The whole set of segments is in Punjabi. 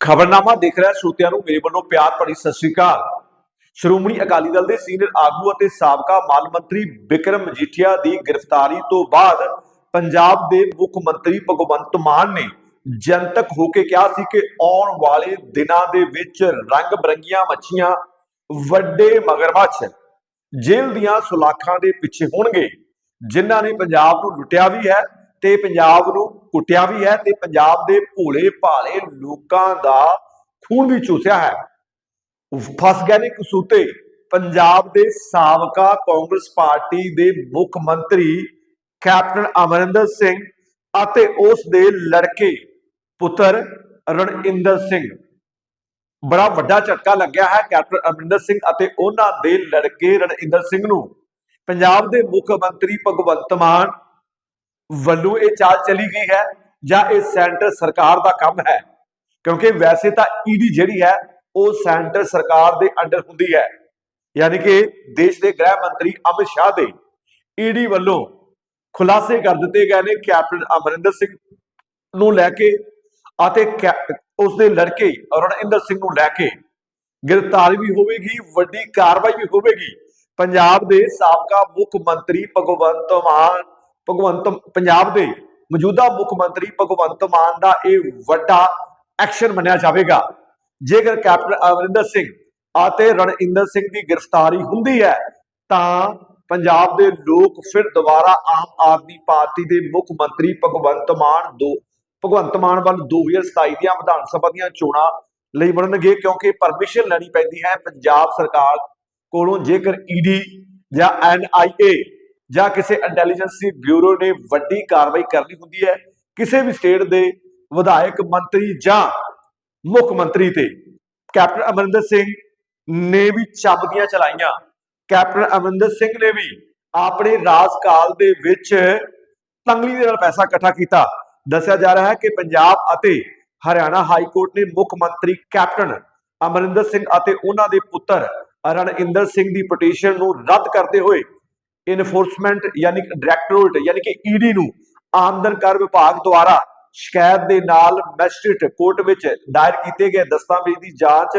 ਖਬਰਨਾਮਾ ਦੇਖ ਰਿਹਾ ਸਰੋਤਿਆਂ ਨੂੰ ਮੇਰੇ ਵੱਲੋਂ ਪਿਆਰ ਭਰੀ ਸਤਿ ਸ੍ਰੀ ਅਕਾਲ। ਸ਼੍ਰੋਮਣੀ ਅਕਾਲੀ ਦਲ ਦੇ ਸੀਨੀਅਰ ਆਗੂ ਅਤੇ ਸਾਬਕਾ ਮਾਲ ਮੰਤਰੀ ਵਿਕਰਮ ਮਜੀਠੀਆ ਦੀ ਗ੍ਰਿਫਤਾਰੀ ਤੋਂ ਬਾਅਦ ਪੰਜਾਬ ਦੇ ਮੁੱਖ ਮੰਤਰੀ ਭਗਵੰਤ ਮਾਨ ਨੇ ਜਨਤਕ ਹੋ ਕੇ ਕਿਹਾ ਸੀ ਕਿ ਆਉਣ ਵਾਲੇ ਦਿਨਾਂ ਦੇ ਵਿੱਚ ਰੰਗ ਬਰੰਗੀਆਂ ਮੱਛੀਆਂ ਵੱਡੇ ਮਗਰਮੱਛ ਜੇਲ੍ਹ ਦੀਆਂ ਸੁਲਾਖਾਂ ਦੇ ਪਿੱਛੇ ਹੋਣਗੇ, ਜਿਨ੍ਹਾਂ ਨੇ ਪੰਜਾਬ ਨੂੰ ਲੁੱਟਿਆ ਵੀ ਹੈ ਤੇ ਪੰਜਾਬ ਨੂੰ ਕੁੱਟਿਆ ਵੀ ਹੈ ਤੇ ਪੰਜਾਬ ਦੇ ਭੋਲੇ ਭਾਲੇ ਲੋਕਾਂ ਦਾ ਖੂਨ ਵੀ ਚੂਸਿਆ ਹੈ। ਫਸ ਗਏ ਨੇ ਕਸੂਤੇ। ਪੰਜਾਬ ਦੇ ਸਾਬਕਾ ਕਾਂਗਰਸ ਪਾਰਟੀ ਦੇ ਮੁੱਖ ਮੰਤਰੀ ਕੈਪਟਨ ਅਮਰਿੰਦਰ ਸਿੰਘ ਅਤੇ ਉਸ ਦੇ ਲੜਕੇ ਪੁੱਤਰ ਰਣਇੰਦਰ ਸਿੰਘ। ਬੜਾ ਵੱਡਾ ਝਟਕਾ ਲੱਗਿਆ ਹੈ ਕੈਪਟਨ ਅਮਰਿੰਦਰ ਸਿੰਘ ਅਤੇ ਉਹਨਾਂ ਦੇ ਲੜਕੇ ਰਣਇੰਦਰ ਸਿੰਘ ਨੂੰ। ਪੰਜਾਬ ਦੇ ਮੁੱਖ ਮੰਤਰੀ ਭਗਵੰਤ ਮਾਨ ਵੱਲੋਂ ਇਹ ਚਾਲ ਚਲੀ ਗਈ ਹੈ ਜਾਂ ਇਹ ਸੈਂਟਰ ਸਰਕਾਰ ਦਾ ਕੰਮ ਹੈ? ਕਿਉਂਕਿ ਵੈਸੇ ਤਾਂ ਈਡੀ ਜਿਹੜੀ ਹੈ, ਉਹ ਸੈਂਟਰ ਸਰਕਾਰ ਦੇ ਅੰਡਰ ਹੁੰਦੀ ਹੈ। ਯਾਨੀ ਕਿ ਦੇਸ਼ ਦੇ ਗ੍ਰਹਿ ਮੰਤਰੀ ਅਮਿਤ ਸ਼ਾਹ ਦੇ ਈਡੀ ਵੱਲੋਂ ਖੁਲਾਸੇ ਕਰ ਦਿੱਤੇ ਗਏ ਨੇ ਕੈਪਟਨ ਅਮਰਿੰਦਰ ਸਿੰਘ ਨੂੰ ਲੈ ਕੇ ਅਤੇ ਕੈ- ਉਸ ਦੇ ਲੜਕੇ ਰਣਇੰਦਰ ਸਿੰਘ ਨੂੰ ਲੈ ਕੇ। ਗ੍ਰਿਫਤਾਰੀ ਵੀ ਹੋਵੇਗੀ, ਵੱਡੀ ਕਾਰਵਾਈ ਵੀ ਹੋਵੇਗੀ। ਪੰਜਾਬ ਦੇ ਸਾਬਕਾ ਮੁੱਖ ਮੰਤਰੀ ਭਗਵੰਤ ਮਾਨ ਭਗਵੰਤ ਪੰਜਾਬ ਦੇ ਮੌਜੂਦਾ ਮੁੱਖ ਮੰਤਰੀ ਭਗਵੰਤ ਮਾਨ ਦਾ ਇਹ ਵੱਡਾ ਐਕਸ਼ਨ ਮੰਨਿਆ ਜਾਵੇਗਾ। ਜੇਕਰ ਕੈਪਟਨ ਅਮਰਿੰਦਰ ਸਿੰਘ ਅਤੇ ਰਣਇੰਦਰ ਸਿੰਘ ਦੀ ਗ੍ਰਿਫਤਾਰੀ ਹੁੰਦੀ ਹੈ, ਤਾਂ ਪੰਜਾਬ ਦੇ ਲੋਕ ਫਿਰ ਦੁਬਾਰਾ ਆਮ ਆਦਮੀ ਪਾਰਟੀ ਦੇ ਮੁੱਖ ਮੰਤਰੀ ਭਗਵੰਤ ਮਾਨ ਦੋ, ਭਗਵੰਤ ਮਾਨ ਵੱਲ 2027 ਦੀਆਂ ਵਿਧਾਨ ਸਭਾ ਦੀਆਂ ਚੋਣਾਂ ਲਈ ਬਣਨਗੇ ਕਿਉਂਕਿ ਪਰਮਿਸ਼ਨ ਲੈਣੀ ਪੈਂਦੀ ਹੈ। ਪੰਜਾਬ ਸਰਕਾਰ ਕੋਲੋਂ ਜੇਕਰ ਈਡੀ ਜਾਂ ਐਨਆਈਏ ਜਾਂ ਕਿਸੇ ਇੰਟੈਲੀਜੈਂਸੀ ਬਿਊਰੋ ਨੇ ਵੱਡੀ ਕਾਰਵਾਈ ਕਰਨੀ ਹੁੰਦੀ ਹੈ, ਕਿਸੇ ਵੀ ਸਟੇਟ ਦੇ ਵਿਧਾਇਕ ਮੰਤਰੀ ਜਾਂ ਮੁੱਖ ਮੰਤਰੀ ਤੇ। ਕੈਪਟਨ ਅਮਰਿੰਦਰ ਸਿੰਘ ਨੇ ਵੀ ਚੱਬਦੀਆਂ ਚਲਾਈਆਂ। ਕੈਪਟਨ ਅਮਰਿੰਦਰ ਸਿੰਘ ਨੇ ਵੀ ਆਪਣੇ ਰਾਜਕਾਲ ਦੇ ਵਿੱਚ ਤੰਗਲੀ ਦੇ ਨਾਲ ਪੈਸਾ ਇਕੱਠਾ ਕੀਤਾ। ਦੱਸਿਆ ਜਾ ਰਿਹਾ ਹੈ ਕਿ ਪੰਜਾਬ ਅਤੇ ਹਰਿਆਣਾ ਹਾਈ ਕੋਰਟ ਨੇ ਮੁੱਖ ਮੰਤਰੀ ਕੈਪਟਨ ਅਮਰਿੰਦਰ ਸਿੰਘ ਅਤੇ ਉਹਨਾਂ ਦੇ ਪੁੱਤਰ ਰਣਇੰਦਰ ਸਿੰਘ ਦੀ ਪਟੀਸ਼ਨ ਨੂੰ ਰੱਦ ਕਰਦੇ ਹੋਏ ਇਨਫੋਰਸਮੈਂਟ ਯਾਨੀ ਕਿ ਡਾਇਰੈਕਟੋਰੇਟ ਯਾਨੀ ਕਿ ਈਡੀ ਨੂੰ ਆਮਦਨ ਕਰ ਵਿਭਾਗ ਦੁਆਰਾ ਸ਼ਿਕਾਇਤ ਦੇ ਨਾਲ ਮੈਜਿਸਟ੍ਰੇਟ ਕੋਰਟ ਵਿੱਚ ਦਾਇਰ ਕੀਤੇ ਗਏ ਦਸਤਾਵੇਜ਼ ਦੀ ਜਾਂਚ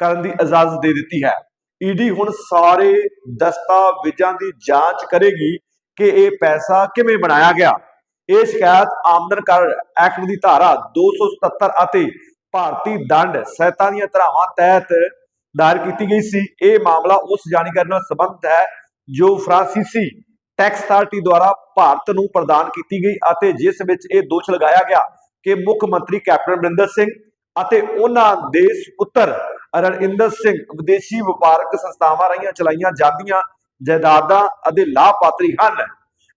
ਕਰਨ ਦੀ ਇਜਾਜ਼ਤ ਦੇ ਦਿੱਤੀ ਹੈ। ਈਡੀ ਹੁਣ ਸਾਰੇ ਦਸਤਾਵੇਜ਼ਾਂ ਦੀ ਜਾਂਚ ਕਰੇਗੀ ਕਿ ਇਹ ਪੈਸਾ ਕਿਵੇਂ ਬਣਾਇਆ ਗਿਆ। ਇਹ ਸ਼ਿਕਾਇਤ ਆਮਦਨ ਕਰ ਐਕਟ ਦੀ ਧਾਰਾ 277 ਅਤੇ ਭਾਰਤੀ ਦੰਡ ਸਹਿਤਾ ਦੀਆਂ ਧਾਰਾਵਾਂ ਤਹਿਤ ਦਾਇਰ ਕੀਤੀ ਗਈ ਸੀ। ਇਹ ਮਾਮਲਾ ਉਸ ਜਾਣਕਾਰੀ ਨਾਲ ਸੰਬੰਧਿਤ ਹੈ ਜੋ ਫਰਾਂਸੀਸੀ ਟੈਕਸ ਅਥਾਰਟੀ ਦੁਆਰਾ ਭਾਰਤ ਨੂੰ ਪ੍ਰਦਾਨ ਕੀਤੀ ਗਈ ਅਤੇ ਜਿਸ ਵਿੱਚ ਇਹ ਦੋਸ਼ ਲਗਾਇਆ ਗਿਆ ਕਿ ਮੁੱਖ ਮੰਤਰੀ ਕੈਪਟਨ ਅਮਰਿੰਦਰ ਸਿੰਘ ਅਤੇ ਉਹਨਾਂ ਦੇ ਪੁੱਤਰ ਰਣਇੰਦਰ ਸਿੰਘ ਵਿਦੇਸ਼ੀ ਵਪਾਰਕ ਸੰਸਥਾਵਾਂ ਰਾਹੀਂ ਚਲਾਈਆਂ ਜਾਂਦੀਆਂ ਜਾਇਦਾਦਾਂ ਅਤੇ ਲਾਭਪਾਤਰੀ ਹਨ।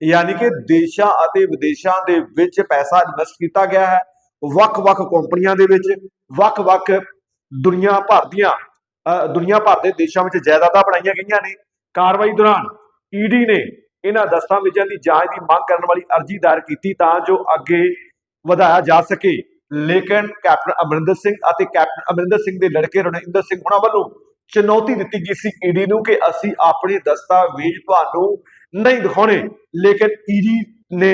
ਯਾਨੀ ਕਿ ਦੇਸ਼ਾਂ ਅਤੇ ਵਿਦੇਸ਼ਾਂ ਦੇ ਵਿੱਚ ਪੈਸਾ ਇਨਵੈਸਟ ਕੀਤਾ ਗਿਆ ਹੈ। ਵੱਖ-ਵੱਖ ਕੰਪਨੀਆਂ ਦੇ ਵਿੱਚ ਵੱਖ-ਵੱਖ ਦੁਨੀਆ ਭਰ ਦੀਆਂ ਅ, ਦੁਨੀਆ ਭਰ ਦੇ ਦੇਸ਼ਾਂ ਵਿੱਚ ਜਾਇਦਾਦਾਂ ਬਣਾਈਆਂ ਗਈਆਂ ਨੇ। ਕਾਰਵਾਈ ਦੌਰਾਨ ਈਡੀ ਨੇ ਇਹਨਾਂ ਦਸਤਾਵੇਜ਼ਾਂ ਦੀ ਜਾਂਚ ਦੀ ਮੰਗ ਕਰਨ ਵਾਲੀ ਅਰਜ਼ੀ ਦਾਇਰ ਕੀਤੀ ਤਾਂ ਜੋ ਅੱਗੇ ਵਧਾਇਆ ਜਾ ਸਕੇ। ਲੇਕਿਨ ਕੈਪਟਨ ਅਮਰਿੰਦਰ ਸਿੰਘ ਅਤੇ ਕੈਪਟਨ ਅਮਰਿੰਦਰ ਸਿੰਘ ਦੇ ਲੜਕੇ ਰਣਇੰਦਰ ਸਿੰਘ ਹੁਣਾਂ ਵੱਲੋਂ ਚੁਣੌਤੀ ਦਿੱਤੀ ਗਈ ਸੀ ਈਡੀ ਨੂੰ ਕਿ ਅਸੀਂ ਆਪਣੇ ਦਸਤਾਵੇਜ਼ ਤੁਹਾਨੂੰ ਨਹੀਂ ਦਿਖਾਉਣੇ। ਲੇਕਿਨ ਈਡੀ ਨੇ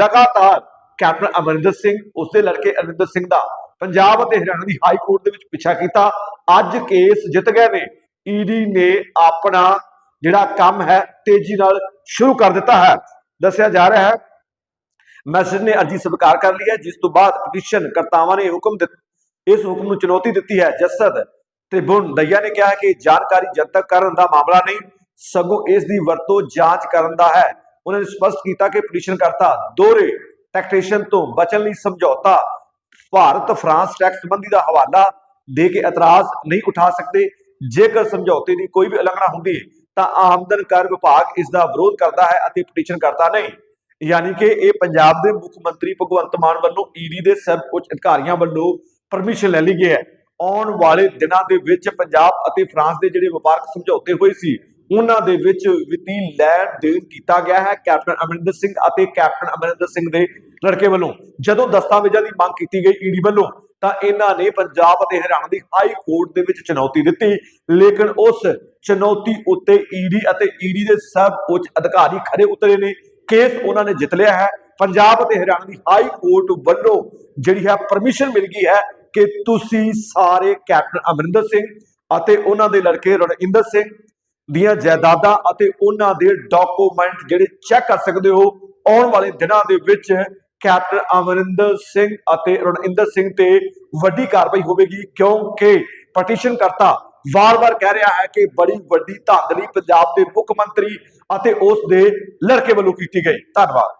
ਲਗਾਤਾਰ ਕੈਪਟਨ ਅਮਰਿੰਦਰ ਸਿੰਘ ਉਸਦੇ ਲੜਕੇ ਅਮਰਿੰਦਰ ਸਿੰਘ ਦਾ ਪੰਜਾਬ ਅਤੇ ਹਰਿਆਣਾ ਦੀ ਹਾਈ ਕੋਰਟ ਦੇ ਵਿੱਚ ਪਿੱਛਾ ਕੀਤਾ। ਅੱਜ ਕੇਸ ਜਿੱਤ ਗਏ ਨੇ। ਈਡੀ ਨੇ ਆਪਣਾ ਜਿਹੜਾ ਕੰਮ ਹੈ, ਤੇਜ਼ੀ ਨਾਲ ਸ਼ੁਰੂ ਕਰ ਦਿੱਤਾ ਹੈ। ਦੱਸਿਆ ਜਾ ਰਿਹਾ ਹੈ, ਮੈਸੇਜ ਨੇ ਅਰਜੀ ਸਵੀਕਾਰ ਕਰ ਲਈ ਹੈ, ਜਿਸ ਤੋਂ ਬਾਅਦ ਪਟੀਸ਼ਨ ਕਰਤਾਵਾਂ ਨੇ ਹੁਕਮ ਇਸ ਹੁਕਮ ਨੂੰ ਚੁਣੌਤੀ ਦਿੱਤੀ ਹੈ। ਜਸਦ ਤ੍ਰਿਬੁਨ ਦਈਆ ਨੇ ਕਿਹਾ ਕਿ ਜਾਣਕਾਰੀ ਜਨਤਕ ਕਰਨ ਦਾ ਮਾਮਲਾ ਨਹੀਂ, ਸਗੋਂ ਇਸ ਦੀ ਵਰਤੋਂ ਜਾਂਚ ਕਰਨ ਦਾ ਹੈ। ਉਹਨਾਂ ਨੇ ਸਪਸ਼ਟ ਕੀਤਾ ਕਿ ਪਟੀਸ਼ਨ ਕਰਤਾ ਦੋਹਰੇ ਟੈਕਸੇਸ਼ਨ ਤੋਂ ਬਚਣ ਲਈ ਸਮਝੌਤਾ, ਭਾਰਤ ਫਰਾਂਸ ਟੈਕਸ ਸੰਬੰਧੀ ਦਾ ਹਵਾਲਾ ਦੇ ਕੇ ਇਤਰਾਜ਼ ਨਹੀਂ ਉਠਾ ਸਕਦੇ। ਜੇਕਰ ਸਮਝੌਤੇ ਦੀ ਕੋਈ ਵੀ ਉਲੰਘਣਾ ਹੁੰਦੀ ਹੈ ਤਾਂ ਆਮਦਨ ਕਰ ਵਿਭਾਗ ਇਸ ਦਾ ਵਿਰੋਧ ਕਰਦਾ ਹੈ ਅਤੇ ਪਟੀਸ਼ਨ ਕਰਦਾ ਨਹੀਂ। ਯਾਨੀ ਕਿ ਇਹ ਪੰਜਾਬ ਦੇ ਮੁੱਖ ਮੰਤਰੀ ਭਗਵੰਤ ਮਾਨ ਵੱਲੋਂ ਈਡੀ ਦੇ ਸਭ ਅਧਿਕਾਰੀਆਂ ਵੱਲੋਂ ਪਰਮਿਸ਼ਨ ਲੈ ਲਈ ਗਈ ਹੈ। ਆਉਣ ਵਾਲੇ ਦਿਨਾਂ ਦੇ ਵਿੱਚ ਪੰਜਾਬ ਅਤੇ ਫਰਾਂਸ ਦੇ ਜਿਹੜੇ ਵਪਾਰਕ ਸਮਝੌਤੇ ਹੋਏ ਸੀ, ਉਹਨਾਂ ਦੇ ਵਿੱਚ ਵਿੱਤੀ ਲੈਣ ਦੇਣ ਕੀਤਾ ਗਿਆ ਹੈ ਕੈਪਟਨ ਅਮਰਿੰਦਰ ਸਿੰਘ ਅਤੇ ਕੈਪਟਨ ਅਮਰਿੰਦਰ ਸਿੰਘ ਦੇ ਲੜਕੇ ਵੱਲੋਂ। ਜਦੋਂ ਦਸਤਾਵੇਜ਼ਾਂ ਦੀ ਮੰਗ ਕੀਤੀ ਗਈ ਈਡੀ ਵੱਲੋਂ ਤਾਂ ਇਹਨਾਂ ਨੇ ਪੰਜਾਬ ਅਤੇ ਹਰਿਆਣਾ ਦੀ ਹਾਈ ਕੋਰਟ ਦੇ ਵਿੱਚ ਚੁਣੌਤੀ ਦਿੱਤੀ। ਲੇਕਿਨ ਉਸ ਚੁਣੌਤੀ ਉੱਤੇ ਈਡੀ ਅਤੇ ਈਡੀ ਦੇ ਸਭ ਉੱਚ ਅਧਿਕਾਰੀ ਖੜੇ ਉਤਰੇ ਨੇ। ਕੇਸ ਉਹਨਾਂ ਨੇ ਜਿੱਤ ਲਿਆ ਹੈ। ਪੰਜਾਬ ਅਤੇ ਹਰਿਆਣਾ ਦੀ ਹਾਈ ਕੋਰਟ ਵੱਲੋਂ ਜਿਹੜੀ ਹੈ ਪਰਮਿਸ਼ਨ ਮਿਲ ਗਈ ਹੈ ਕਿ ਤੁਸੀਂ ਸਾਰੇ ਕੈਪਟਨ ਅਮਰਿੰਦਰ ਸਿੰਘ ਅਤੇ ਉਹਨਾਂ ਦੇ ਲੜਕੇ ਰਣਇੰਦਰ ਸਿੰਘ ਦੀਆਂ ਜਾਇਦਾਦਾਂ ਅਤੇ ਉਹਨਾਂ ਦੇ ਡਾਕੂਮੈਂਟ ਜਿਹੜੇ ਚੈੱਕ ਕਰ ਸਕਦੇ ਹੋ, ਆਉਣ ਵਾਲੇ ਦਿਨਾਂ ਦੇ ਵਿੱਚ ਕੈਪਟਨ ਅਮਰਿੰਦਰ ਸਿੰਘ ਅਤੇ ਰਣਇੰਦਰ ਸਿੰਘ ਤੇ ਵੱਡੀ ਕਾਰਵਾਈ ਹੋਵੇਗੀ, ਕਿਉਂਕਿ ਪਟੀਸ਼ਨ ਕਰਤਾ ਵਾਰ-ਵਾਰ ਕਹਿ ਰਿਹਾ ਹੈ ਕਿ ਬੜੀ ਵੱਡੀ ਧਾਂਦਲੀ ਪੰਜਾਬ ਦੇ ਮੁੱਖ ਮੰਤਰੀ ਅਤੇ ਉਸ ਦੇ ਲੜਕੇ ਵੱਲੋਂ ਕੀਤੀ ਗਈ। ਧੰਨਵਾਦ।